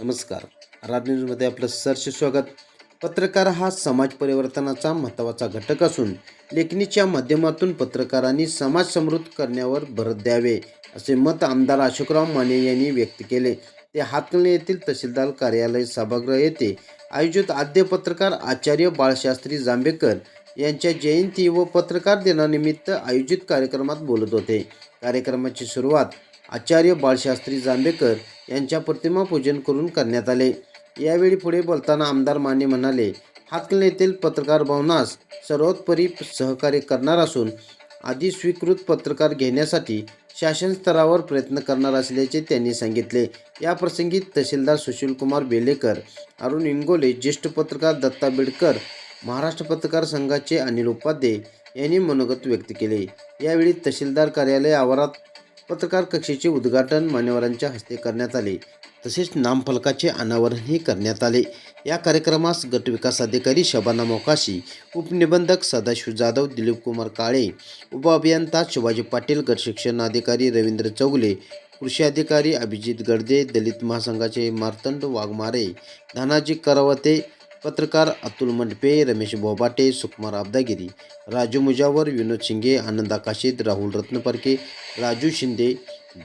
नमस्कार. आराध न्यूजमध्ये आपलं सरसे स्वागत. पत्रकार हा समाज परिवर्तनाचा महत्त्वाचा घटक असून लेखणीच्या माध्यमातून पत्रकारांनी समाज समृद्ध करण्यावर भर द्यावे असे मत आमदार अशोकराव माने यांनी व्यक्त केले. ते हातकणंगले येथील तहसीलदार कार्यालय सभागृह येथे आयोजित आद्य पत्रकार आचार्य बाळशास्त्री जांभेकर यांच्या जयंती व पत्रकार दिनानिमित्त आयोजित कार्यक्रमात बोलत होते. कार्यक्रमाची सुरुवात आचार्य बाळशास्त्री जांभेकर यांच्या प्रतिमा पूजन करून करण्यात आले. यावेळी पुढे बोलताना आमदार माने म्हणाले हातकणंगले येथील पत्रकार भवनास सर्वोत्परी सहकार्य करणार असून आधी स्वीकृत पत्रकार घेण्यासाठी शासन स्तरावर प्रयत्न करणार असल्याचे त्यांनी सांगितले. या प्रसंगी तहसीलदार सुशीलकुमार बेलेकर अरुण इंगोले ज्येष्ठ पत्रकार दत्ता बेडकर महाराष्ट्र पत्रकार संघाचे अनिल उपाध्ये यांनी मनोगत व्यक्त केले. यावेळी तहसीलदार कार्यालय आवारात पत्रकार कक्षेचे उद्घाटन मान्यवरांच्या हस्ते करण्यात आले. तसेच नामफलकाचे अनावरणही करण्यात आले. या कार्यक्रमास गटविकास अधिकारी शबाना मोकाशी उपनिबंधक सदाशिव जाधव दिलीप कुमार काळे उपअभियंता शिवाजी पाटील गटशिक्षणाधिकारी अधिकारी रवींद्र चौगले कृषी अधिकारी अभिजित गडदे दलित महासंघाचे मार्तंड वाघमारे धनाजी करावते पत्रकार अतुल मंडपे रमेश बोबाटे सुकुमार अब्दागिरी राजू मुजावर विनोद शिंगे आनंद आकाशित राहुल रत्नपरके राजू शिंदे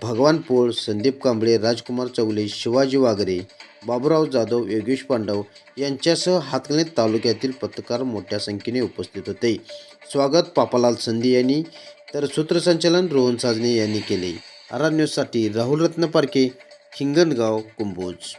भगवान पोळ संदीप कांबळे राजकुमार चौले शिवाजी वागरे बाबुराव जाधव योगेश पांडव यांच्यासह हातकणंगले तालुक्यातील पत्रकार मोठ्या संख्येने उपस्थित होते. स्वागत पापालाल संधी यांनी तर सूत्रसंचालन रोहन साजने यांनी केले. आरा न्यूजसाठी राहुल रत्नपारखे हिंगणगाव कुंभोज.